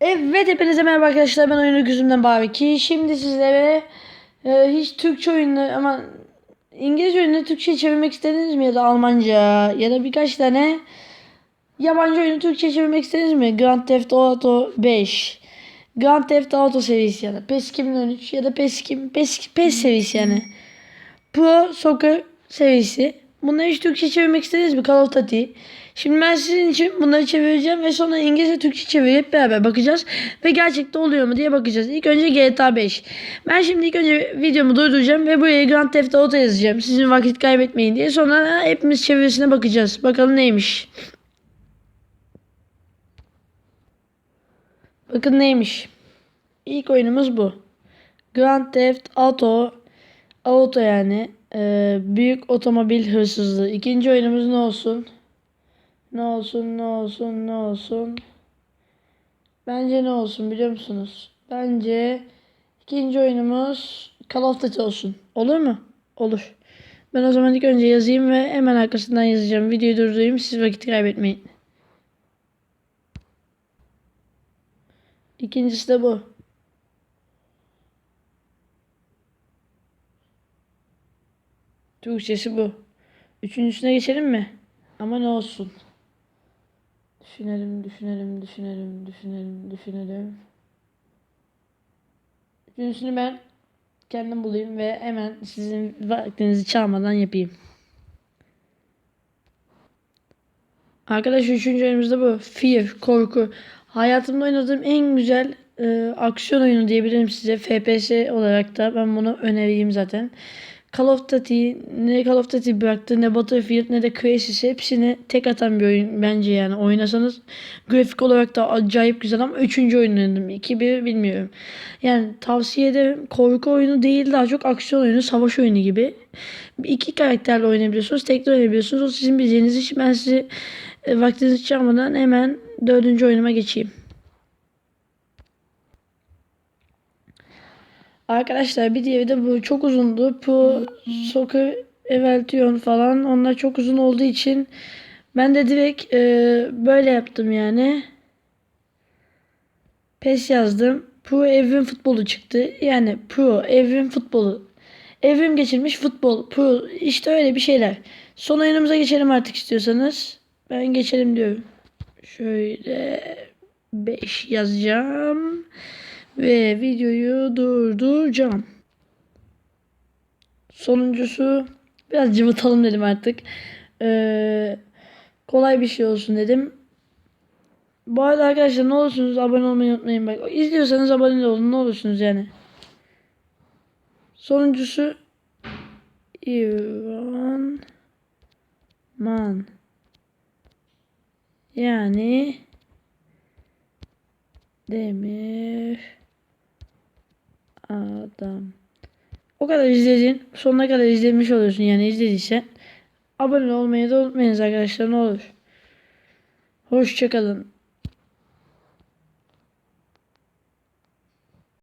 Evet hepinize merhaba arkadaşlar. Ben oyunu gözümden Barbie Şimdi sizlere e, hiç Türkçe oyunu ama İngilizce oyunu Türkçe çevirmek istediniz mi? Ya da Almanca ya da birkaç tane yabancı oyunu Türkçe çevirmek istediniz mi? Grand Theft Auto 5 Grand Theft Auto serisi ya da PES 2013 ya da PES, 2000 PES, PES serisi yani. Pro Soccer serisi Bunları hiç Türkçe çevirmek istediniz mi? Call of Duty. Şimdi ben sizin için bunları çevireceğim ve sonra İngilizce Türkçe çevirip beraber bakacağız. Ve gerçekte oluyor mu diye bakacağız. İlk önce GTA 5. Ben şimdi ilk önce videomu durduracağım ve buraya Grand Theft Auto yazacağım. Sizin vakit kaybetmeyin diye. Sonra hepimiz çevirisine bakacağız. Bakalım neymiş. Bakın neymiş. İlk oyunumuz bu. Grand Theft Auto Auto yani. Ee, büyük otomobil hırsızlığı. İkinci oyunumuz ne olsun? Ne olsun, ne olsun, ne olsun? Bence ne olsun biliyor musunuz? Bence ikinci oyunumuz Call of Duty olsun. Olur mu? Olur. Ben o zaman ilk önce yazayım ve hemen arkasından yazacağım. Videoyu durdurayım. Siz vakit kaybetmeyin. İkincisi de bu. Türkçesi bu. Üçüncüsüne geçelim mi? Ama ne olsun? Düşünelim, düşünelim, düşünelim, düşünelim, düşünelim. Üçüncüsünü ben kendim bulayım ve hemen sizin vaktinizi çalmadan yapayım. Arkadaşlar üçüncü da bu. Fear, korku. Hayatımda oynadığım en güzel e, aksiyon oyunu diyebilirim size. FPS olarak da ben bunu önereyim zaten. Call of Duty ne Call of Duty bıraktı ne Battlefield ne de Crysis hepsini tek atan bir oyun bence yani. Oynasanız grafik olarak da acayip güzel ama üçüncü oyun oynadım 2-1 bilmiyorum. Yani tavsiye ederim. Korku oyunu değil daha çok aksiyon oyunu savaş oyunu gibi. İki karakterle oynayabiliyorsunuz tek de oynayabiliyorsunuz. O sizin bileceğiniz iş. Ben sizi e, vaktinizi çalmadan hemen dördüncü oyunuma geçeyim Arkadaşlar bir diğeri de bu çok uzundu. Bu Soccer Evolution falan onlar çok uzun olduğu için ben de direkt e, böyle yaptım yani. PES yazdım. Pro Evrim Futbolu çıktı. Yani Pro Evrim Futbolu. Evrim geçirmiş futbol. Pro işte öyle bir şeyler. Son oyunumuza geçelim artık istiyorsanız. Ben geçelim diyorum. Şöyle 5 yazacağım. Ve videoyu durduracağım. Sonuncusu biraz cıvıtalım dedim artık. Ee, kolay bir şey olsun dedim. Bu arada arkadaşlar ne olursunuz abone olmayı unutmayın. Bak, izliyorsanız abone olun ne olursunuz yani. Sonuncusu Ivan Man. Yani Demir adam. O kadar izledin. Sonuna kadar izlemiş oluyorsun yani izlediysen. Abone olmayı da unutmayınız arkadaşlar ne olur. Hoşçakalın.